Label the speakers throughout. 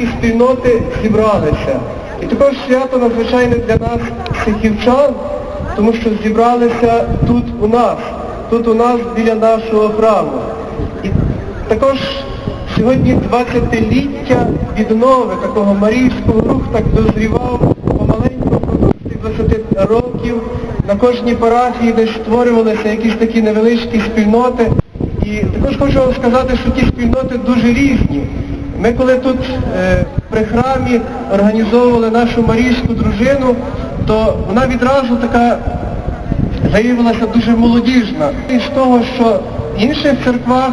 Speaker 1: марійські спільноти зібралися. І також свято надзвичайне для нас, сихівчан, тому що зібралися тут у нас, тут у нас біля нашого храму. І також сьогодні 20-ліття віднови такого марійського руху так дозрівав помаленьку цих 20 років. На кожній парафії десь створювалися якісь такі невеличкі спільноти. І також хочу вам сказати, що ті спільноти дуже різні. Ми коли тут е, при храмі організовували нашу марійську дружину, то вона відразу така виявилася дуже молодіжна. І з того, що в інших церквах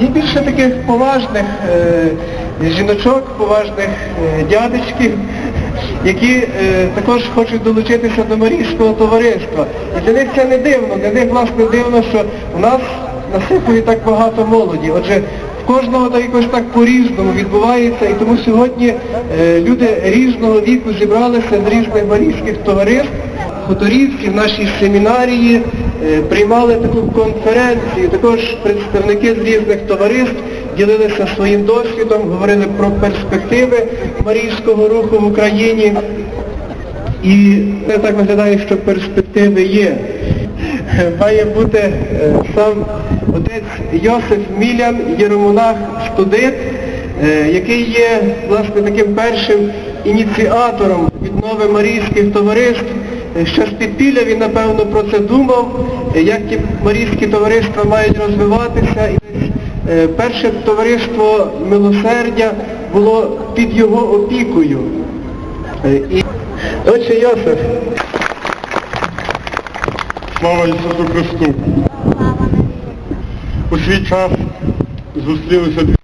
Speaker 1: є більше таких поважних е, жіночок, поважних е, дядечків, які е, також хочуть долучитися до Марійського товариства. І для них це не дивно, для них власне дивно, що у нас на Сихові так багато молоді. Отже, кожного так якось так по-різному відбувається, і тому сьогодні е, люди різного віку зібралися з різних марійських товариств. Хуторівці в нашій семінарії е, приймали таку конференцію, також представники з різних товариств ділилися своїм досвідом, говорили про перспективи марійського руху в Україні. І це так виглядає, що перспективи є. Має бути е, сам отець Йосиф Мілян, єромонах студит, е, який є власне таким першим ініціатором віднови марійських товариств. Е, Ще з підпілля він, напевно, про це думав, е, як ті марійські товариства мають розвиватися. І перше товариство милосердя було під його опікою. І Отче Йосиф,
Speaker 2: Слава Ісусу Христу! У свій час зустрілися дві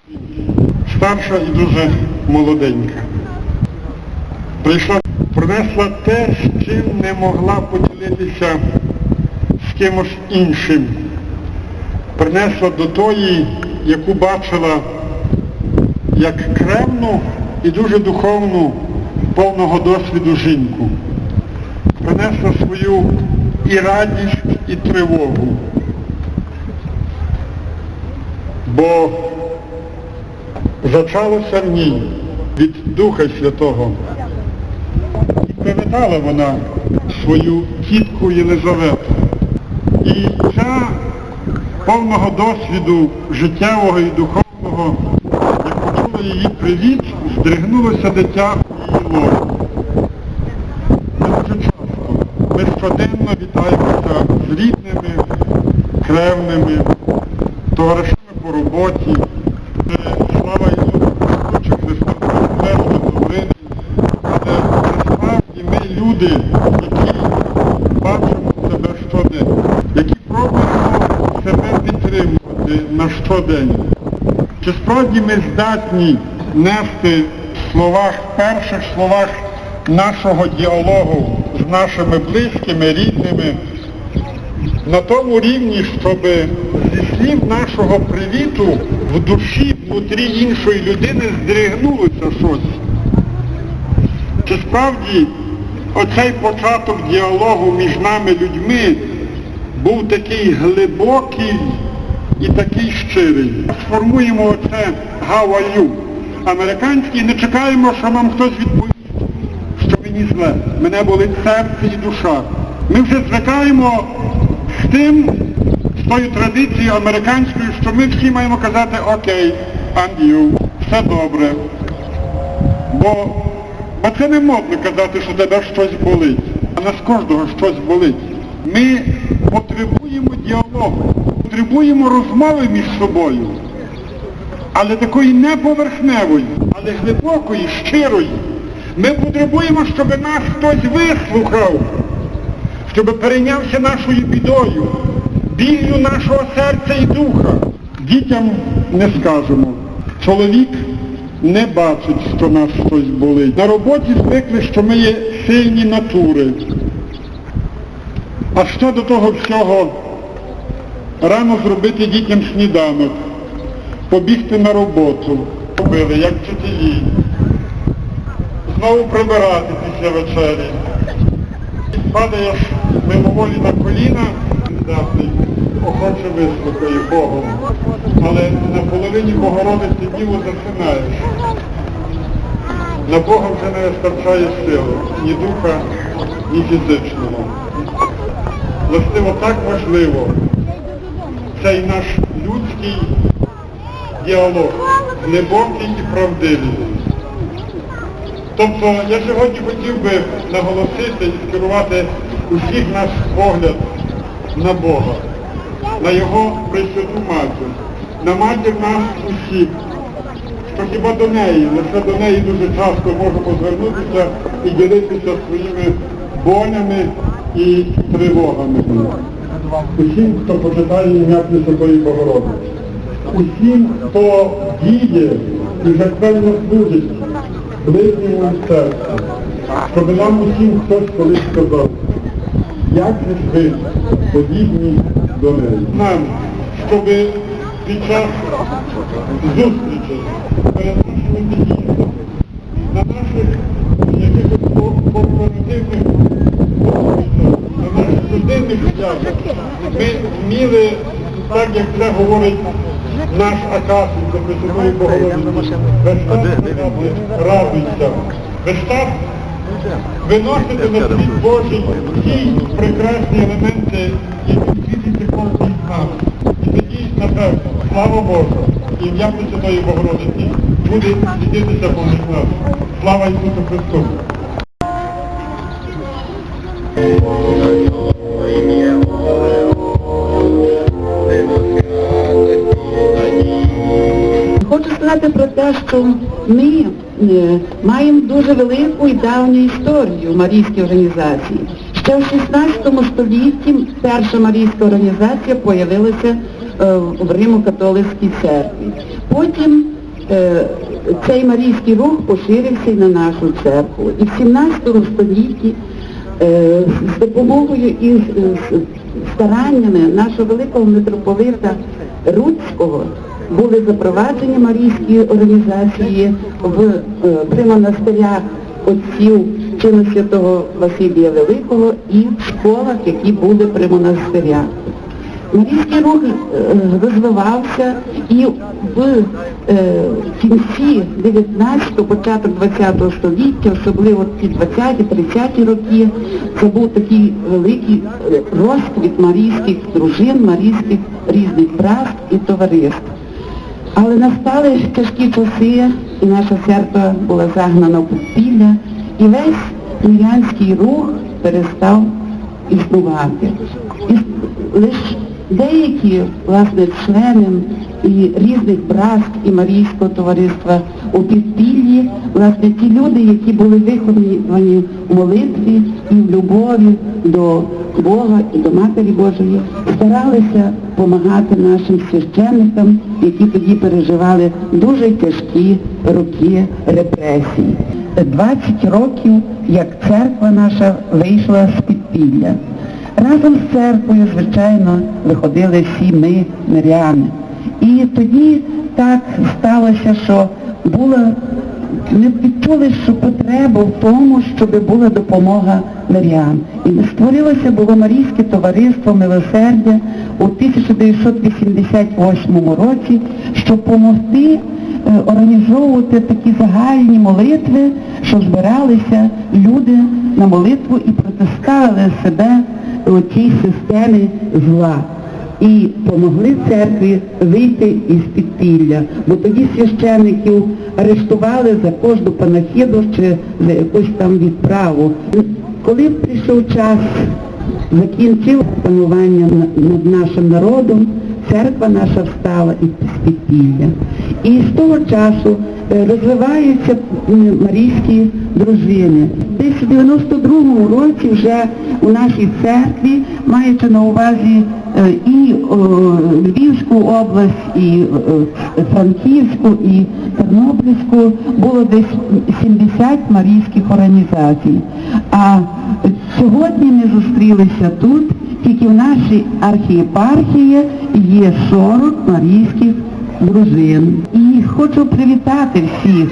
Speaker 2: старша і дуже молоденька. Прийшла, принесла те, з чим не могла поділитися з кимось іншим. Принесла до тої, яку бачила як кремну і дуже духовну, повного досвіду жінку. Принесла свою і радість, і тривогу. Бо зачалося в ній від Духа Святого. І привітала вона свою тітку Єлизавету. І ця повного досвіду життєвого і духовного, як почула її привіт, здригнулося дитя у її лоні. Ми щоденно вітаємося з рідними, кревними, товаришами роботі. Слава Ісусу Христу Христу Христу Добрини. Але насправді ми люди, які бачимо себе щоденно, які пробуємо себе підтримувати на щодень. Чи справді ми здатні нести в словах, перших словах нашого діалогу з нашими близькими, рідними, на тому рівні, щоб зі слів нашого привіту в душі внутрі іншої людини здригнулося щось. Чи справді оцей початок діалогу між нами людьми був такий глибокий і такий щирий. Сформуємо оце how are you американський, не чекаємо, що нам хтось відповість, що мені зле. Мене болить серце і душа. Ми вже звикаємо з тим, тою традицією американською, що ми всі маємо казати окей, and you, все добре. Бо, бо це не модно казати, що тебе щось болить. А нас кожного щось болить. Ми потребуємо діалогу, потребуємо розмови між собою, але такої не поверхневої, але глибокої, щирої. Ми потребуємо, щоб нас хтось вислухав, щоб перейнявся нашою бідою, біллю нашого серця і духа. Дітям не скажемо. Чоловік не бачить, що нас щось болить. На роботі звикли, що ми є сильні натури. А що до того всього рано зробити дітям сніданок, побігти на роботу, робили, як вчителі, знову прибирати після вечері. Падаєш мимоволі на коліна, охоче вислухає Богом, але на половині Богородиці діло засинаєш. на Бога вже не вистачає сили, ні духа, ні фізичного. Властиво так важливо цей наш людський діалог, глибокий і правдивий. Тобто я сьогодні хотів би наголосити і скерувати усіх наш погляд на Бога, на Його Пресвяту Матір, на матір нас усіх, що хіба до неї, лише до неї дуже часто можемо звернутися і ділитися своїми болями і тривогами. Усім, хто почитає ім'я Пресвятої Богородиці, усім, хто діє і жертвенно служить ближньому серцю, щоб нам усім хтось колись сказав, як ж ви подібні до неї. Нам, щоб під час зустрічей перед нашими під'їздами, на наших якихось корпоративних на наших родинних святах, ми вміли, так як це говорить наш Богородиці, весь час сказати, радуйся, весь виносити на світ Божий ті прекрасні елементи, які світиться кожен з нас. І тоді, напевно, слава Богу, ім'я Пресвятої Богородиці буде світитися поміж нас. Слава Ісусу Христу!
Speaker 3: Хочу сказати про те, що ми е, маємо дуже велику і давню історію в Марійській організації. Ще в 16 столітті перша Марійська організація з'явилася в Римо-католицькій церкві. Потім е, цей Марійський рух поширився і на нашу церкву. І в 17 столітті е, з допомогою і стараннями нашого великого митрополита Руцького були запроваджені Марійські організації в, е, при монастирях отців чину святого Василія Великого і в школах, які були при монастирях. Марійський рух е, розвивався і в е, кінці 19-го, початок 20-го століття, особливо ці 20-30-ті роки, це був такий великий розквіт марійських дружин, марійських різних братств і товариств. Але настали тяжкі часи, і наша церква була загнана в підпілля, і весь мірянський рух перестав існувати. І лише деякі, власне, члени і різних братств і Марійського товариства у підпіллі, власне, ті люди, які були виховані в молитві і в любові до Бога і до Матері Божої, старалися допомагати нашим священникам, які тоді переживали дуже тяжкі роки репресій. 20 років, як церква наша вийшла з підпілля. Разом з церквою, звичайно, виходили всі ми, миряни. І тоді так сталося, що було, ми відчули, що потреба в тому, щоб була допомога мирян. І створилося було Марійське товариство милосердя у 1988 році, щоб допомогти е, організовувати такі загальні молитви, що збиралися люди на молитву і протискали себе тій системі зла. І помогли церкві вийти із підпілля, бо тоді священиків арештували за кожну панахіду чи за якусь там відправу. Коли прийшов час, закінчив панування над нашим народом, церква наша встала із підпілля. І з того часу розвиваються марійські дружини. Десь у 92-му році вже у нашій церкві, маючи на увазі е, і Львівську область, і е, Франківську, і Тернопільську, було десь 70 марійських організацій. А сьогодні ми зустрілися тут, тільки в нашій архієпархії є 40 марійських дружин. І хочу привітати всіх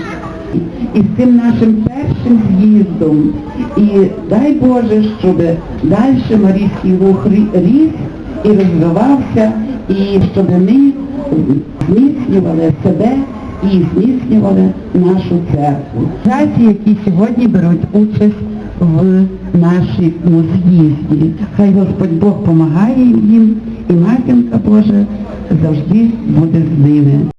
Speaker 3: із цим нашим першим з'їздом. І дай Боже, щоб далі Марійський рух рі- ріс і розвивався, і щоб ми зміцнювали себе і зміцнювали нашу церкву. Організації, які сьогодні беруть участь в нашому з'їзді. Хай Господь Бог допомагає їм і матінка Божа завжди буде з ними.